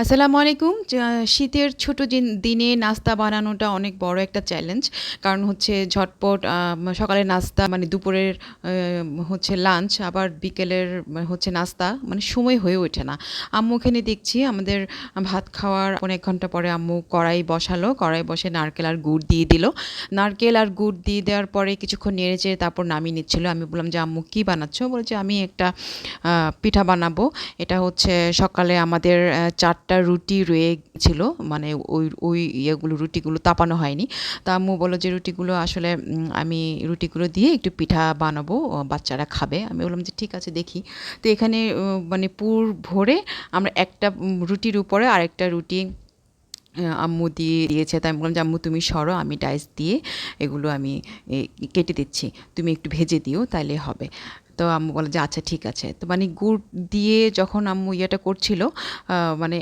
আসসালামু আলাইকুম। শীতের ছোট দিনে নাস্তা বানানোটা অনেক বড় একটা চ্যালেঞ্জ কারণ হচ্ছে ঝটপট সকালের নাস্তা মানে দুপুরের হচ্ছে লাঞ্চ আবার বিকেলের হচ্ছে নাস্তা মানে সময় হয়ে ওঠে না। আম্মু এখানে দেখছি আমাদের ভাত খাওয়ার অনেক ঘণ্টা পরে আম্মু কড়াই বসালো। কড়াই বসে নারকেল আর গুড় দিয়ে দিল। নারকেল আর গুড় দিয়ে দেওয়ার পরে কিছুক্ষণ নেড়ে চেড়ে তারপর নামিয়ে নিচ্ছিল। আমি বললাম যে আম্মু কী বানাচ্ছো? বলছে আমি একটা পিঠা বানাবো। এটা হচ্ছে সকালে আমাদের আহ, চারটা রুটি রয়ে ছিল মানে ওই ওই ইয়েগুলো, রুটিগুলো তাপানো হয়নি। তা আম্মু বলো যে রুটিগুলো আসলে আমি রুটিগুলো দিয়ে একটু পিঠা বানাবো বাচ্চারা খাবে। আমি বললাম যে ঠিক আছে, দেখি। তো এখানে মানে পুর ভরে আমরা একটা রুটির উপরে আরেকটা রুটি আম্মু দিয়ে দিয়েছে। তাই আমি বললাম যে আম্মু তুমি সরো, আমি ডাইস দিয়ে এগুলো আমি কেটে দিচ্ছি। তুমি একটু ভেজে দিও, তাইলে হবে। তো আম্মু বলে যে আচ্ছা ঠিক আছে। তো মানে গুড় দিয়ে যখন আম্মু ইয়েটা করছিল মানে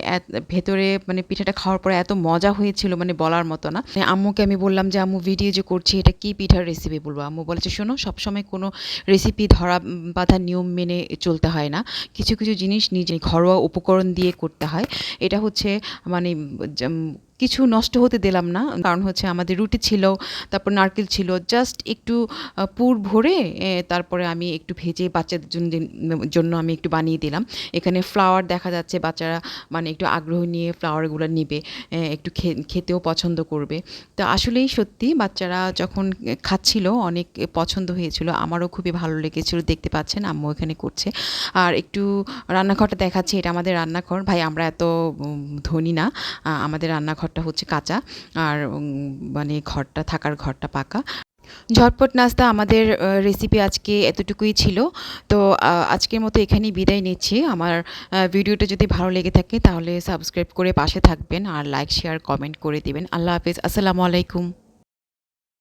ভেতরে মানে পিঠাটা খাওয়ার পরে এত মজা হয়েছিল মানে বলার মতো না। মানে আম্মুকে আমি বললাম যে, আম্মু ভিডিও যে করছি, এটা কি পিঠার রেসিপি বলব? আম্মু বলেছে, শোনো, সবসময় কোনো রেসিপি ধরা বাঁধা নিয়ম মেনে চলতে হয় না। কিছু কিছু জিনিস নিজে ঘরোয়া উপকরণ দিয়ে করতে হয়। এটা হচ্ছে মানে কিছু নষ্ট হতে দিলাম না। কারণ হচ্ছে আমাদের রুটি ছিল, তারপর নারকেল ছিল জাস্ট একটু পুর ভরে তারপরে আমি একটু ভেজে বাচ্চাদের জন্য আমি একটু বানিয়ে দিলাম। এখানে ফ্লাওয়ার দেখা যাচ্ছে, বাচ্চারা মানে একটু আগ্রহ নিয়ে ফ্লাওয়ারগুলো নিবে একটু খেতেও পছন্দ করবে। তো আসলেই সত্যি, বাচ্চারা যখন খাচ্ছিল, অনেক পছন্দ হয়েছিল। আমারও খুবই ভালো লেগেছিল, দেখতে পাচ্ছেন, আম্মু এখানে করছে। আর একটু রান্নাঘরটা দেখাচ্ছে, এটা আমাদের রান্নাঘর। ভাই, আমরা এত ধনী না আমাদের আমাদের রান্নাঘরটা হচ্ছে কাঁচা আর মানে ঘরটা থাকার ঘরটা পাকা। ঝটপট নাস্তা আমাদের রেসিপি আজকে এতটুকুই ছিল। তো আজকের মতো এখানেই বিদায় নিচ্ছি। আমার ভিডিওটা যদি ভালো লেগে থাকে তাহলে সাবস্ক্রাইব করে পাশে থাকবেন আর লাইক শেয়ার কমেন্ট করে দিবেন। আল্লাহ হাফিজ। আসসালামু আলাইকুম।